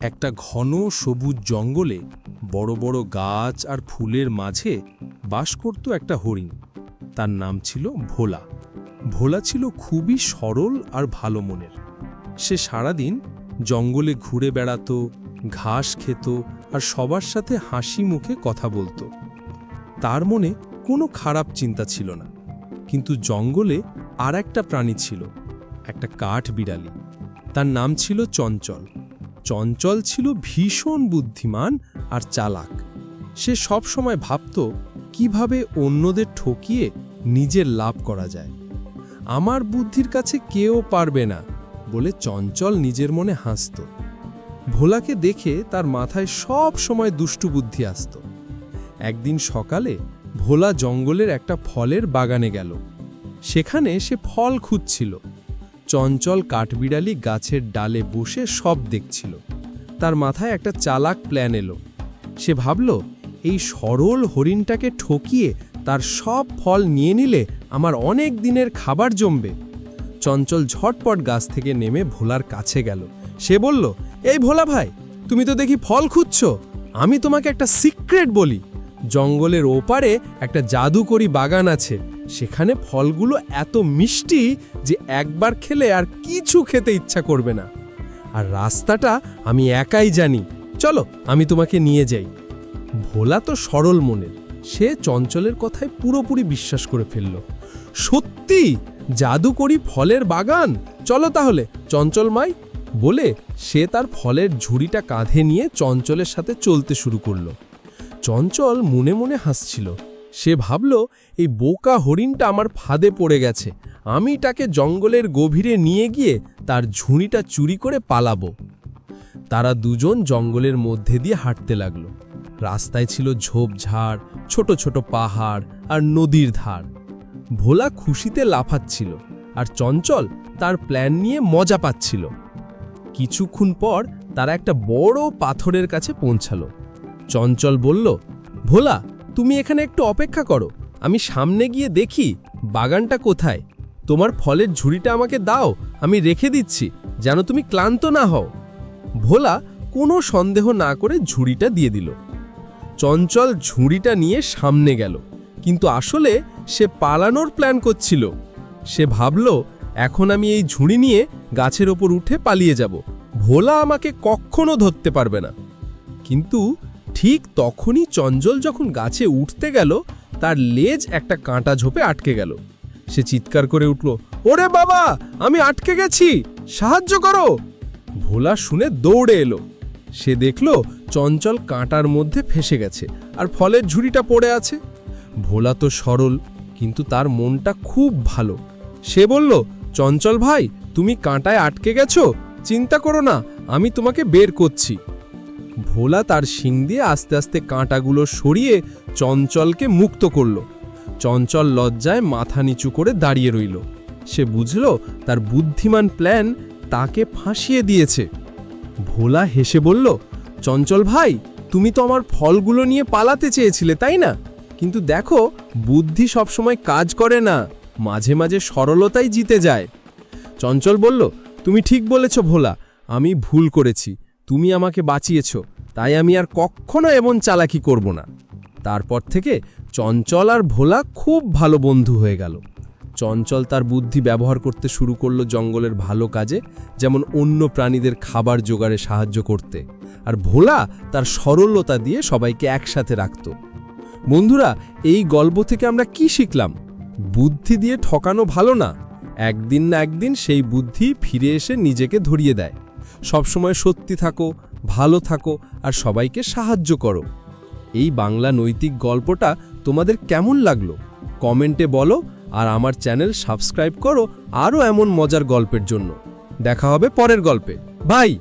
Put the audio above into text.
একটা ঘন সবুজ জঙ্গলে বড় বড় গাছ আর ফুলের মাঝে বাস করত একটা হরিণ। তার নাম ছিল ভোলা। ভোলা ছিল খুবই সরল আর ভালো মনের। সে সারাদিন জঙ্গলে ঘুরে বেড়াতো, ঘাস খেত আর সবার সাথে হাসি মুখে কথা বলতো। তার মনে কোনো খারাপ চিন্তা ছিল না। কিন্তু জঙ্গলে আর একটা প্রাণী ছিল, একটা কাঠ বিড়ালি তার নাম ছিল চঞ্চল। চঞ্চল ছিল ভীষণ বুদ্ধিমান আর চালাক। সে সব সময় ভাবত, কীভাবে অন্যদের ঠকিয়ে নিজের লাভ করা যায়। আমার বুদ্ধির কাছে কেউ পারবে না বলে চঞ্চল নিজের মনে হাসত। ভোলাকে দেখে তার মাথায় সব সময় দুষ্টু বুদ্ধি আসত। একদিন সকালে ভোলা জঙ্গলের একটা ফলের বাগানে গেল। সেখানে সে ফল খুঁজছিল। চঞ্চল কাঠবিড়ালি গাছের ডালে বসে সব দেখছিল। তার মাথায় একটা চালাক প্ল্যান এলো। সে ভাবল, এই সরল হরিণটাকে ঠকিয়ে তার সব ফল নিয়ে নিলে আমার অনেক দিনের খাবার জমবে। চঞ্চল ঝটপট গাছ থেকে নেমে ভোলার কাছে গেল। সে বলল, এই ভোলা ভাই, তুমি তো দেখি ফল খুঁজছ। আমি তোমাকে একটা সিক্রেট বলি। জঙ্গলের ওপারে একটা জাদুকরি বাগান আছে। সেখানে ফলগুলো এত মিষ্টি যে একবার খেলে আর কিছু খেতে ইচ্ছা করবে না। আর রাস্তাটা আমি একাই জানি। চলো, আমি তোমাকে নিয়ে যাই। ভোলা তো সরল মনের। সে চঞ্চলের কথায় পুরোপুরি বিশ্বাস করে ফেলল। সত্যি? জাদুকরি ফলের বাগান? চলো তাহলে, চঞ্চল মাই। বলে সে তার ফলের ঝুড়িটা কাঁধে নিয়ে চঞ্চলের সাথে চলতে শুরু করল। চঞ্চল মনে মনে হাসছিল। সে ভাবল, এই বোকা হরিণটা আমার ফাঁদে পড়ে গেছে। আমি তাকে জঙ্গলের গভীরে নিয়ে গিয়ে তার ঝুড়িটা চুরি করে পালাবো। তারা দুজন জঙ্গলের মধ্যে দিয়ে হাঁটতে লাগল। রাস্তায় ছিল ঝোপঝাড়, ছোট ছোট পাহাড় আর নদীর ধার। ভোলা খুশিতে লাফাচ্ছিল আর চঞ্চল তার প্ল্যান নিয়ে মজা পাচ্ছিল। কিছুক্ষণ পর তারা একটা বড় পাথরের কাছে পৌঁছালো। চঞ্চল বলল, ভোলা তুমি এখানে একটু অপেক্ষা করো। আমি সামনে গিয়ে দেখি বাগানটা কোথায়। তোমার ফলের ঝুড়িটা আমাকে দাও, আমি রেখে দিচ্ছি, যেন তুমি ক্লান্ত না হও। ভোলা কোনো সন্দেহ না করে ঝুড়িটা দিয়ে দিল। চঞ্চল ঝুড়িটা নিয়ে সামনে গেল, কিন্তু আসলে সে পালানোর প্ল্যান করছিল। সে ভাবল, এখন আমি এই ঝুড়ি নিয়ে গাছের ওপর উঠে পালিয়ে যাব। ভোলা আমাকে কখনো ধরতে পারবে না। কিন্তু ঠিক তখনই চঞ্চল যখন গাছে উঠতে গেল, তার লেজ একটা কাঁটা ঝোপে আটকে গেল। সে চিৎকার করে উঠল, ওরে বাবা, আমি আটকে গেছি, সাহায্য করো! ভোলা শুনে দৌড়ে এলো। সে দেখল চঞ্চল কাঁটার মধ্যে ফেসে গেছে আর ফলের ঝুড়িটা পড়ে আছে। ভোলা তো সরল, কিন্তু তার মনটা খুব ভালো। সে বলল, চঞ্চল ভাই, তুমি কাঁটায় আটকে গেছো? চিন্তা করো না, আমি তোমাকে বের করছি। ভোলা তার শিং দিয়ে আস্তে আস্তে কাঁটাগুলো সরিয়ে চঞ্চলকে মুক্ত করল। চঞ্চল লজ্জায় মাথা নিচু করে দাঁড়িয়ে রইল। সে বুঝল তার বুদ্ধিমান প্ল্যান তাকে ফাঁসিয়ে দিয়েছে। ভোলা হেসে বলল, চঞ্চল ভাই, তুমি তো আমার ফলগুলো নিয়ে পালাতে চেয়েছিলে, তাই না? কিন্তু দেখো, বুদ্ধি সবসময় কাজ করে না, মাঝে মাঝে সরলতাই জিতে যায়। চঞ্চল বলল, তুমি ঠিক বলেছ ভোলা, আমি ভুল করেছি। তুমি আমাকে বাঁচিয়েছ, তাই আমি আর কখনো এমন চালাকি করব না। তারপর থেকে চঞ্চল আর ভোলা খুব ভালো বন্ধু হয়ে গেল। চঞ্চল তার বুদ্ধি ব্যবহার করতে শুরু করল জঙ্গলের ভালো কাজে, যেমন অন্য প্রাণীদের খাবার জোগাড়ে সাহায্য করতে, আর ভোলা তার সরলতা দিয়ে সবাইকে একসাথে রাখত। বন্ধুরা, এই গল্প থেকে আমরা কি শিখলাম? বুদ্ধি দিয়ে ঠকানো ভালো না। একদিন না একদিন সেই বুদ্ধি ফিরে এসে নিজেকে ধরিয়ে দেয়। সবসময় সত্যি থাকো, ভালো থাকো আর সবাইকে সাহায্য করো। এই বাংলা নৈতিক গল্পটা তোমাদের কেমন লাগল? কমেন্টে বলো আর আমার চ্যানেল সাবস্ক্রাইব করো আরও এমন মজার গল্পের জন্য। দেখা হবে পরের গল্পে। বাই!